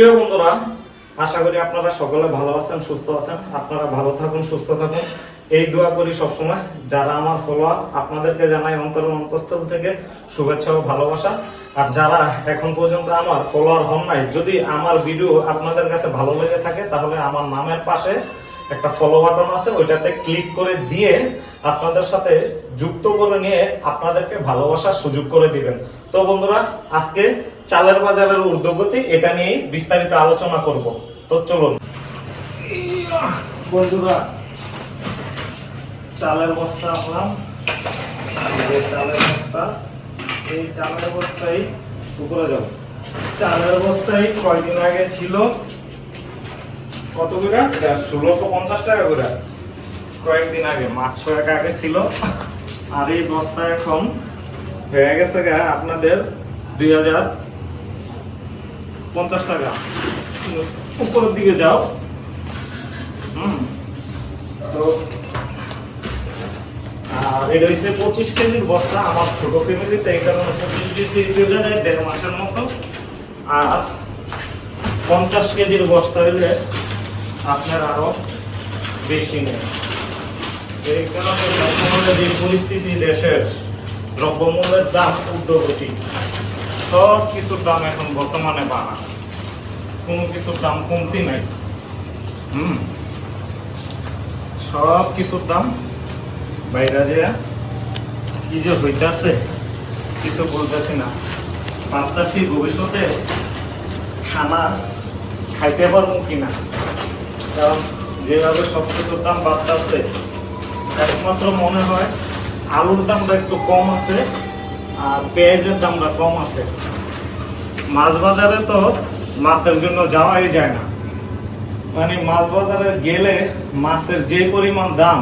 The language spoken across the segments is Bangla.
প্রিয় বন্ধুরা, আশা করি আপনারা সকলে ভালো আছেন, সুস্থ আছেন। আপনারা ভালো থাকুন, সুস্থ থাকুন। এই দোয়া করি সবসময়, যারা আমার ফলোয়ার আপনাদেরকে জানাই অন্তর অন্তঃস্থল থেকে শুভেচ্ছা ও ভালোবাসা। আর যারা এখন পর্যন্ত আমার ফলোয়ার হন নাই, যদি আমার ভিডিও আপনাদের কাছে ভালো লেগে থাকে, তাহলে আমার নামের পাশে একটা ফলো বাটন আছে, ওইটাতে ক্লিক করে দিয়ে আপনাদের সাথে যুক্ত করে নিয়ে আপনাদেরকে ভালোবাসার সুযোগ করে দিবেন। তো বন্ধুরা, আজকে চালের বাজারের ঊর্ধ্বগতি এটা নিয়ে বিস্তারিত আলোচনা করব। তো চলুন। বন্ধুরা, চালের বস্তা আনলাম। চালের বস্তা, এই চালের বস্তাই উপরে যাব। চালের বস্তাই কয়দিন আগে ছিল? কত করে? ষোলোশো পঞ্চাশ টাকা করে। কয়েকদিন আগে, মাছ ছয়েক আগে ছিল। আর এই বস্তা এখন হয়ে গেছে গা আপনাদের দুই হাজার পঞ্চাশ টাকা। উপরের দিকে যাও। হুম। তো, আর এটা হচ্ছে পঁচিশ কেজির বস্তা আমার ছোট ফ্যামিলিতে, এই কারণে কেজি যায় দেড় মাসের মতো। আর পঞ্চাশ কেজির বস্তা হইলে আপনার আরও বেশি নেই। এই কারণে বর্তমানে যে পরিস্থিতি দেশের দ্রব্যমূল্যের দাম ঊর্ধ্বগতি, সব কিছুর দাম এখন বর্তমানে বাড়া। কোনো কিছুর দাম কমতি নাই। হুম? সব কিছুর দাম বাইরে যে কি যে হইতাছে, কিছু বলতেছি না। ভাবতাছি ভবিষ্যতে খানা খাইতে পারব কিনা। কারণ যেভাবে সব কিছুর দাম বাড়তেছে, একমাত্র মনে হয় আলুর দামটা একটু কম আছে আর পেঁয়াজের দামটা কম আছে। মাছ বাজারে তো মাছের জন্য যাওয়াই যায় না। মানে মাছ বাজারে গেলে মাছের যে পরিমাণ দাম,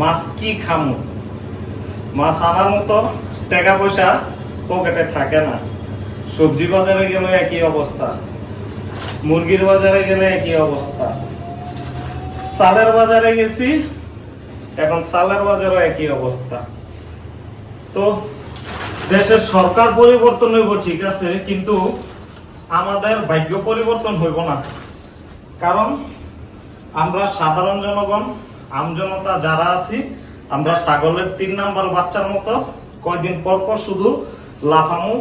মাছ কি খামু? মাছ আনার মতো টাকা পয়সা পকেটে থাকে না। সবজি বাজারে গেলে একই অবস্থা, মুরগির বাজারে গেলে একই অবস্থা। সালের বাজারে গেছি, এখন সালের বাজারও একই অবস্থা। তো দেশের সরকার পরিবর্তন হইব, ঠিক আছে, কিন্তু আমাদের ভাগ্য পরিবর্তন হইব না। কারণ আমরা সাধারণ জনগণ আমজনতা যারা আছি, আমরা ছাগলের তিন নাম্বার বাচ্চার মতো, কয়দিন পর পর শুধু লাফামু,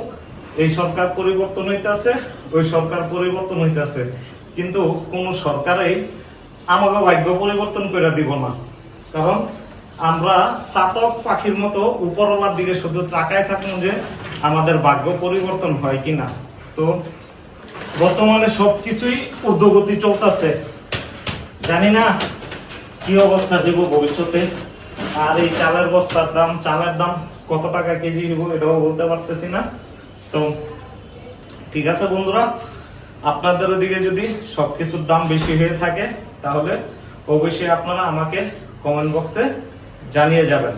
এই সরকার পরিবর্তন হইতেছে, ওই সরকার পরিবর্তন হইতেছে। কিন্তু কোন সরকারই আমাকে ভাগ্য পরিবর্তন করে দিব না। কারণ আমরা চাতক পাখির মতো উপরওয়ালার দিকে শুধু তাকায় থাকুন যে আমাদের ভাগ্য পরিবর্তন হয় কি না তো বর্তমানে সব কিছুই ঊর্ধ্বগতি চলতেছে। জানি না কি অবস্থা দিব ভবিষ্যতে। আর এই চালের বস্তার দাম, চালের দাম কত টাকা কেজি দিব এটাও বলতে পারতেছি না। তো ঠিক আছে বন্ধুরা, আপনাদের ওদিকে যদি সবকিছুর দাম বেশি হয়ে থাকে তাহলে অবশ্যই আপনারা আমাকে কমেন্ট বক্সে জানিয়ে যাবেন।